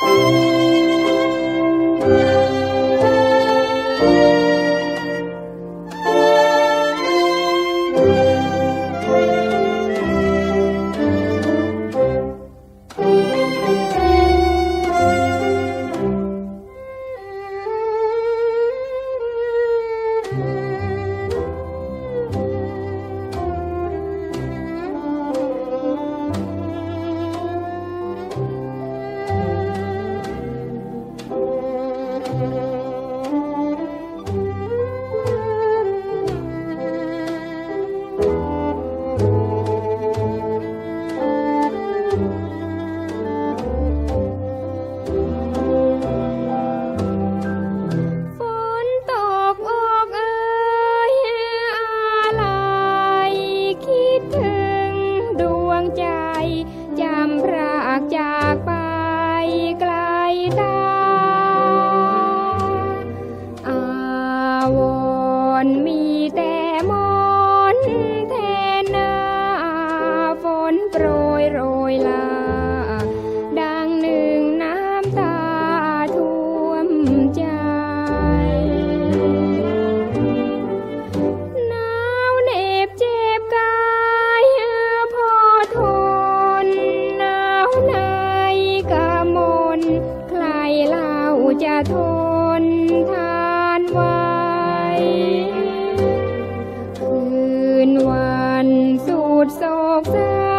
ฝ วรณ์มีแต่มอนแทนนาฝนโปรยโรยลา ดังหนึ่งน้ำตาท่วมใจ หนาวเหน็บเจ็บกายพอทน หนาวในกะมน ใครเล่าจะทน คืนวันสูดโศกเศร้า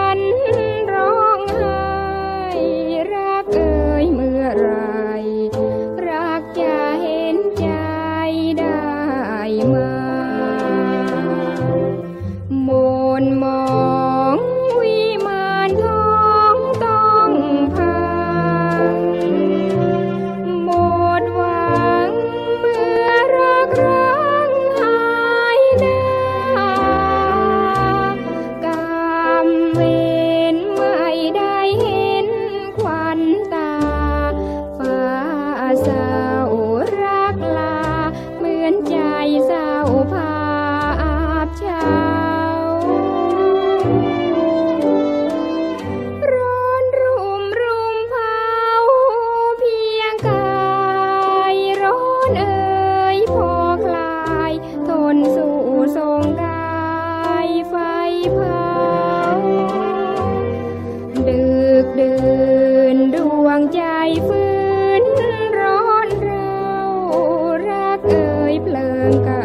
Okay.